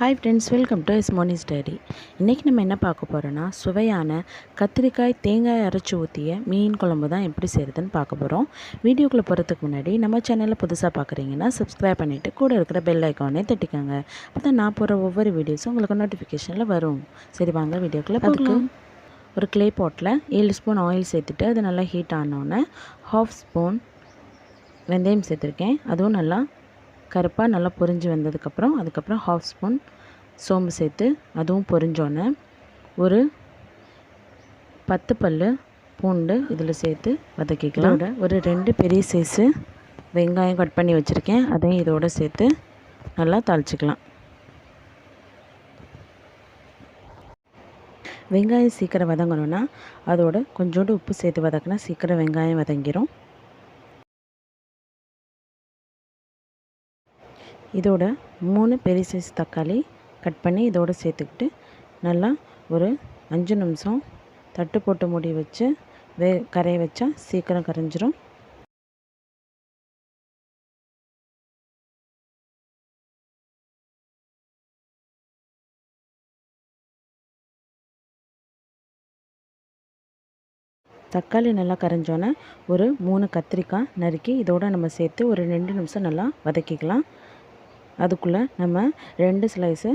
Hi friends welcome to S Monis diary இன்றைக்கி நம்ம என்ன பார்க்க போகிறோன்னா சுவையான கத்திரிக்காய் தேங்காய் அரைச்சி ஊற்றிய மீன் குழம்பு தான் எப்படி செய்கிறதுன்னு பார்க்க போகிறோம் வீடியோக்குள்ளே போகிறதுக்கு முன்னாடி நம்ம சேனலில் புதுசாக பார்க்குறீங்கன்னா சப்ஸ்கிரைப் பண்ணிவிட்டு கூட இருக்கிற பெல் ஐக்கானே தட்டிக்கோங்க. அப்போ தான் நான் போகிற ஒவ்வொரு வீடியோஸும் உங்களுக்கு நோட்டிஃபிகேஷனில் வரும். சரி வாங்க வீடியோக்குள்ளே அதுக்கு ஒரு க்ளே பாட்டில் ஏழு ஸ்பூன் ஆயில் சேர்த்துட்டு அது நல்லா ஹீட் ஆனோடனே ஹாஃப் ஸ்பூன் வெந்தயம் சேர்த்துருக்கேன். அதுவும் நல்லா கருப்பாக நல்லா பொரிஞ்சு வந்ததுக்கப்புறம் அதுக்கப்புறம் ஹாஃப் ஸ்பூன் சோம்பு சேர்த்து அதுவும் பொரிஞ்சோன்னே ஒரு பத்து பல் பூண்டு இதில் சேர்த்து வதக்கிக்கலாம். ஒரு ரெண்டு பெரிய சைஸு வெங்காயம் கட் பண்ணி வச்சுருக்கேன். அதையும் இதோடு சேர்த்து நல்லா தாளிச்சிக்கலாம். வெங்காயம் சீக்கிரம் வதங்கணுன்னா அதோட கொஞ்சோண்டு உப்பு சேர்த்து வதக்கினா சீக்கிரம் வெங்காயம் வதங்கிடும் இதோட மூணு பெரிய சைஸ் தக்காளி கட் பண்ணி இதோடு சேர்த்துக்கிட்டு நல்லா ஒரு அஞ்சு நிமிஷம் தட்டு போட்டு மூடி வச்சு வே கரைய வச்சா சீக்கிரம் கரைஞ்சிரும். தக்காளி நல்லா கரைஞ்சோன்னே ஒரு மூணு கத்திரிக்காய் நறுக்கி இதோடு நம்ம சேர்த்து ஒரு ரெண்டு நிமிஷம் நல்லா வதக்கிக்கலாம். அதுக்குள்ளே நம்ம ரெண்டு ஸ்லைஸு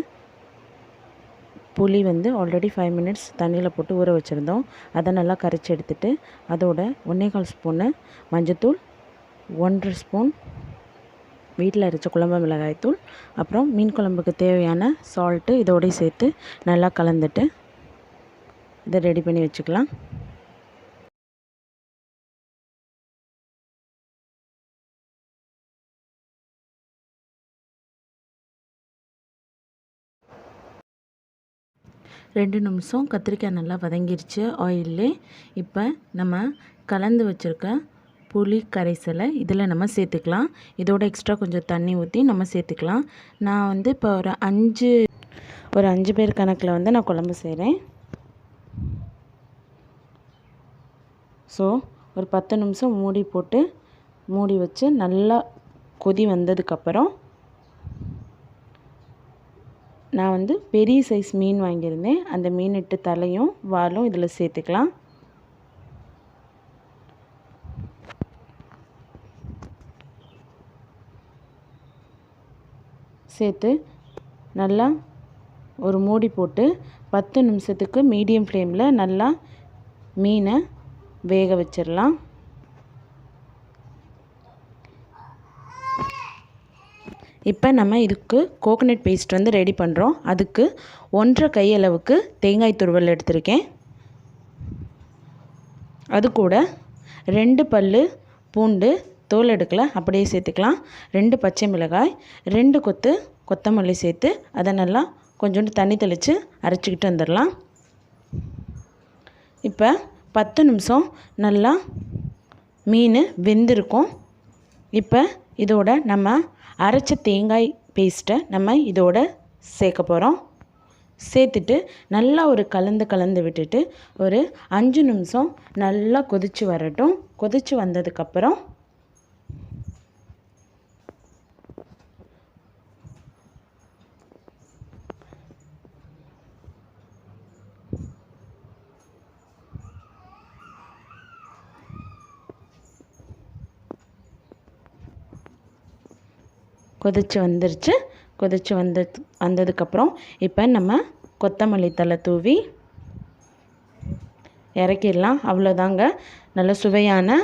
புளி வந்து ஆல்ரெடி ஃபைவ் மினிட்ஸ் தண்ணியில் போட்டு ஊற வச்சுருந்தோம். அதை நல்லா கரைச்சி எடுத்துட்டு அதோட ஒன்றே கால் ஸ்பூனு மஞ்சத்தூள் ஒன்றரை ஸ்பூன் வீட்டில் அரைச்ச குழம்பு மிளகாய்த்தூள் அப்புறம் மீன் குழம்புக்கு தேவையான சால்ட்டு இதோடய சேர்த்து நல்லா கலந்துட்டு இதை ரெடி பண்ணி வச்சுக்கலாம். ரெண்டு நிமிஷம் கத்திரிக்காய் நல்லா வதங்கிருச்சு ஆயிலே இப்போ நம்ம கலந்து வச்சுருக்க புளி கரைசலை இதில் நம்ம சேர்த்துக்கலாம். இதோட எக்ஸ்ட்ரா கொஞ்சம் தண்ணி ஊற்றி நம்ம சேர்த்துக்கலாம். நான் வந்து இப்போ ஒரு அஞ்சு ஒரு அஞ்சு பேர் கணக்கில் வந்து நான் குழம்பு செய்கிறேன் ஸோ ஒரு பத்து நிமிஷம் மூடி போட்டு மூடி வச்சு நல்லா கொதி வந்ததுக்கப்புறம் நான் வந்து பெரிய சைஸ் மீன் வாங்கியிருந்தேன். அந்த மீன் இட்டு தலையும் வாலும் இதில் சேர்த்துக்கலாம். சேர்த்து நல்லா ஒரு மூடி போட்டு பத்து நிமிஷத்துக்கு மீடியம் ஃப்ளேமில் நல்லா மீனை வேக வச்சிடலாம். இப்போ நம்ம இதுக்கு கோகனட் பேஸ்ட் வந்து ரெடி பண்ணுறோம் அதுக்கு ஒன்றரை கையளவுக்கு தேங்காய் துருவல் எடுத்திருக்கேன். அது கூட ரெண்டு பல் பூண்டு தோல் எடுக்கலை அப்படியே சேர்த்துக்கலாம். ரெண்டு பச்சை மிளகாய் ரெண்டு கொத்து கொத்தமல்லி சேர்த்து அதை நல்லா கொஞ்சோண்டு தண்ணி தெளித்து அரைச்சிக்கிட்டு வந்துடலாம். இப்போ பத்து நிமிஷம் நல்லா மீன் வெந்திருக்கும். இப்போ இதோட நம்ம அரைச்ச தேங்காய் பேஸ்ட்டை நம்ம இதோட சேர்க்க போகிறோம் சேர்த்துட்டு நல்லா ஒரு கலந்து கலந்து விட்டுட்டு ஒரு அஞ்சு நிமிஷம் நல்லா கொதித்து வரட்டும். கொதித்து வந்ததுக்கப்புறம் கொதித்து வந்துருச்சு. கொதித்து வந்த வந்ததுக்கப்புறம் இப்போ நம்ம கொத்தமல்லி தலை தூவி இறக்கிடலாம். அவ்வளோதாங்க நல்ல சுவையான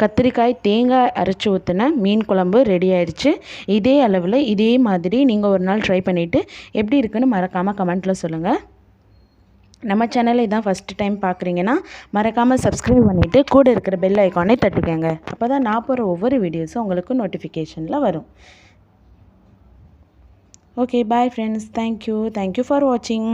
கத்திரிக்காய் தேங்காய் அரைச்சி ஊற்றின மீன் குழம்பு ரெடி ஆயிடுச்சு. இதே அளவில் இதே மாதிரி நீங்கள் ஒரு நாள் ட்ரை பண்ணிவிட்டு எப்படி இருக்குன்னு மறக்காமல் கமெண்ட்டில் சொல்லுங்கள் நம்ம சேனலை இதான் ஃபஸ்ட்டு டைம் பார்க்குறீங்கன்னா மறக்காமல் சப்ஸ்கிரைப் பண்ணிவிட்டு கூட இருக்கிற பெல் ஐக்கானே தட்டிக்கோங்க. அப்போ தான் நான் போகிற ஒவ்வொரு வீடியோஸும் உங்களுக்கு நோட்டிஃபிகேஷனில் வரும். Okay bye friends thank you thank you for வாட்சிங்